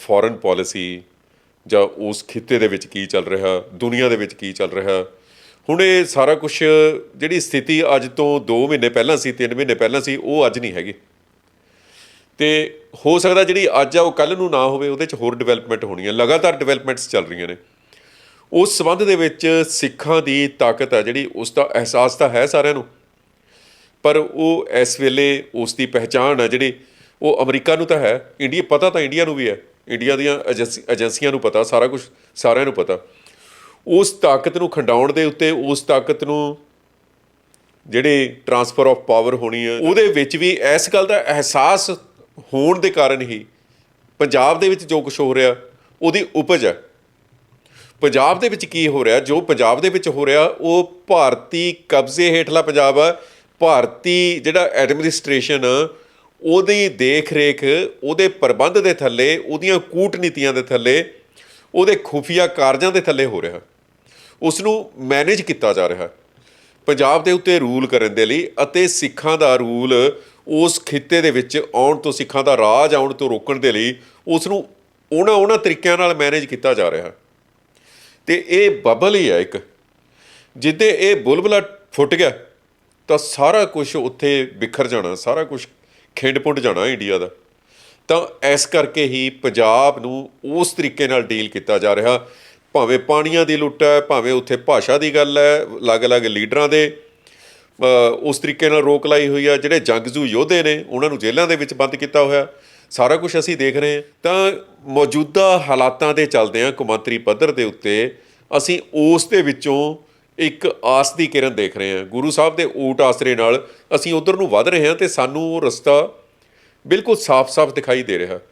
Foreign policy ਜਾਂ ਉਸ ਖਿੱਤੇ ਦੇ ਵਿੱਚ ਕੀ ਚੱਲ ਰਿਹਾ, ਦੁਨੀਆ ਦੇ ਵਿੱਚ ਕੀ ਚੱਲ ਰਿਹਾ। ਹੁਣ ਇਹ ਸਾਰਾ ਕੁਝ ਜਿਹੜੀ ਸਥਿਤੀ ਅੱਜ ਤੋਂ 2 ਮਹੀਨੇ ਪਹਿਲਾਂ ਸੀ 3 ਮਹੀਨੇ ਪਹਿਲਾਂ ਸੀ, ਉਹ ਅੱਜ ਨਹੀਂ ਹੈਗੀ। ਤੇ ਹੋ ਸਕਦਾ ਜਿਹੜੀ ਅੱਜ ਆ, ਉਹ ਕੱਲ ਨੂੰ ਨਾ ਹੋਵੇ, ਉਹਦੇ ਚ ਹੋਰ ਡਿਵੈਲਪਮੈਂਟ ਹੋਣੀ ਹੈ ਲਗਾਤਾਰ ਡਿਵੈਲਪਮੈਂਟਸ ਚੱਲ ਰਹੀਆਂ ਨੇ। ਉਸ ਸਬੰਧ ਦੇ ਵਿੱਚ ਸਿੱਖਾਂ ਦੀ ਤਾਕਤ ਹੈ ਜਿਹੜੀ ਉਸ ਦਾ ਅਹਿਸਾਸ ਤਾਂ ਹੈ ਸਾਰਿਆਂ ਨੂੰ, ਪਰ ਉਹ ਇਸ ਵੇਲੇ ਉਸ ਦੀ ਪਹਿਚਾਣ ਹੈ ਜਿਹੜੀ ਉਹ ਅਮਰੀਕਾ ਨੂੰ ਤਾਂ ਹੈ, ਇੰਡੀਆ, ਪਤਾ ਤਾਂ ਇੰਡੀਆ ਨੂੰ ਵੀ ਹੈ। ਇੰਡੀਆ ਦੀਆਂ ਏਜੰਸੀ- ਏਜੰਸੀਆਂ ਨੂੰ ਪਤਾ, ਸਾਰਾ ਕੁਝ ਸਾਰਿਆਂ ਨੂੰ ਪਤਾ। ਉਸ ਤਾਕਤ ਨੂੰ ਖੰਡਾਉਣ ਦੇ ਉੱਤੇ ਉਸ ਤਾਕਤ ਨੂੰ ਜਿਹੜੇ ਟਰਾਂਸਫਰ ਆਫ ਪਾਵਰ ਹੋਣੀ ਹੈ ਉਹਦੇ ਵਿੱਚ ਵੀ ਇਸ ਗੱਲ ਦਾ ਅਹਿਸਾਸ ਹੋਣ ਦੇ ਕਾਰਨ ਹੀ ਪੰਜਾਬ ਦੇ ਵਿੱਚ ਜੋ ਕੁਝ ਹੋ ਰਿਹਾ, ਉਹਦੀ ਉਪਜ ਹੈ ਪੰਜਾਬ ਦੇ ਵਿੱਚ ਕੀ ਹੋ ਰਿਹਾ, ਜੋ ਪੰਜਾਬ ਦੇ ਵਿੱਚ ਹੋ ਰਿਹਾ, ਉਹ ਭਾਰਤੀ ਕਬਜ਼ੇ ਹੇਠਲਾ ਪੰਜਾਬ ਆ। ਭਾਰਤੀ ਜਿਹੜਾ ਐਡਮਿਨਿਸਟ੍ਰੇਸ਼ਨ ਉਹਦੀ ਦੇਖ-ਰੇਖ ਉਹਦੇ ਪ੍ਰਬੰਧ ਦੇ ਥੱਲੇ, ਉਹਦੀਆਂ ਕੂਟਨੀਤੀਆਂ ਦੇ ਥੱਲੇ, ਉਹਦੇ ਖੁਫੀਆ ਕਾਰਜਾਂ ਦੇ ਥੱਲੇ ਹੋ ਰਿਹਾ। ਉਸ ਨੂੰ ਮੈਨੇਜ ਕੀਤਾ ਜਾ ਰਿਹਾ। ਪੰਜਾਬ ਦੇ ਉੱਤੇ ਰੂਲ ਕਰਨ ਦੇ ਲਈ ਅਤੇ ਸਿੱਖਾਂ ਦਾ ਰੂਲ ਉਸ ਖਿੱਤੇ ਦੇ ਵਿੱਚ ਆਉਣ ਤੋਂ, ਸਿੱਖਾਂ ਦਾ ਰਾਜ ਆਉਣ ਤੋਂ ਰੋਕਣ ਦੇ ਲਈ ਉਸ ਨੂੰ ਉਹਨਾਂ ਉਹਨਾਂ ਤਰੀਕਿਆਂ ਨਾਲ ਮੈਨੇਜ ਕੀਤਾ ਜਾ ਰਿਹਾ। ਤੇ ਇਹ ਬਬਲ ਹੀ ਹੈ ਇੱਕ, ਜਿੱਦੇ ਇਹ ਬੁਲਬੁਲਾ ਫੁੱਟ ਗਿਆ, ਤਾਂ ਸਾਰਾ ਕੁਝ ਉੱਥੇ ਬਿਖਰ ਜਾਣਾ, ਸਾਰਾ ਕੁਝ ਖਿੰਡ ਪੁੰਡ ਜਾਣਾ ਇੰਡੀਆ ਦਾ। ਤਾਂ ਇਸ ਕਰਕੇ ਹੀ ਪੰਜਾਬ ਨੂੰ ਉਸ ਤਰੀਕੇ ਨਾਲ ਡੀਲ ਕੀਤਾ ਜਾ ਰਿਹਾ। ਭਾਵੇਂ ਪਾਣੀਆਂ ਦੀ ਲੁੱਟ ਹੈ, ਭਾਵੇਂ ਉੱਥੇ ਭਾਸ਼ਾ ਦੀ ਗੱਲ ਹੈ, ਅਲੱਗ-ਅਲੱਗ ਲੀਡਰਾਂ ਦੇ ਉਸ ਤਰੀਕੇ ਨਾਲ ਰੋਕ ਲਾਈ ਹੋਈ ਆ, ਜਿਹੜੇ ਜੰਗਜੂ ਯੋਧੇ ਨੇ, ਉਹਨਾਂ ਨੂੰ ਜੇਲ੍ਹਾਂ ਦੇ ਵਿੱਚ ਬੰਦ ਕੀਤਾ ਹੋਇਆ। ਸਾਰਾ ਕੁਝ ਅਸੀਂ ਦੇਖ ਰਹੇ ਹਾਂ। ਤਾਂ ਮੌਜੂਦਾ ਹਾਲਾਤਾਂ ਦੇ ਚੱਲਦੇ ਆ ਕੌਮਾਂਤਰੀ ਪੱਧਰ ਦੇ ਉੱਤੇ ਅਸੀਂ ਉਸ ਦੇ ਵਿੱਚੋਂ ਇੱਕ ਆਸ ਦੀ ਕਿਰਨ ਦੇਖ ਰਹੇ ਹਾਂ। ਗੁਰੂ ਸਾਹਿਬ ਦੇ ਊਟ ਆਸਰੇ ਨਾਲ ਅਸੀਂ ਉਧਰ ਨੂੰ ਵੱਧ ਰਹੇ ਹਾਂ ਤੇ ਸਾਨੂੰ ਉਹ ਰਸਤਾ ਬਿਲਕੁਲ ਸਾਫ਼-ਸਾਫ਼ ਦਿਖਾਈ ਦੇ ਰਿਹਾ।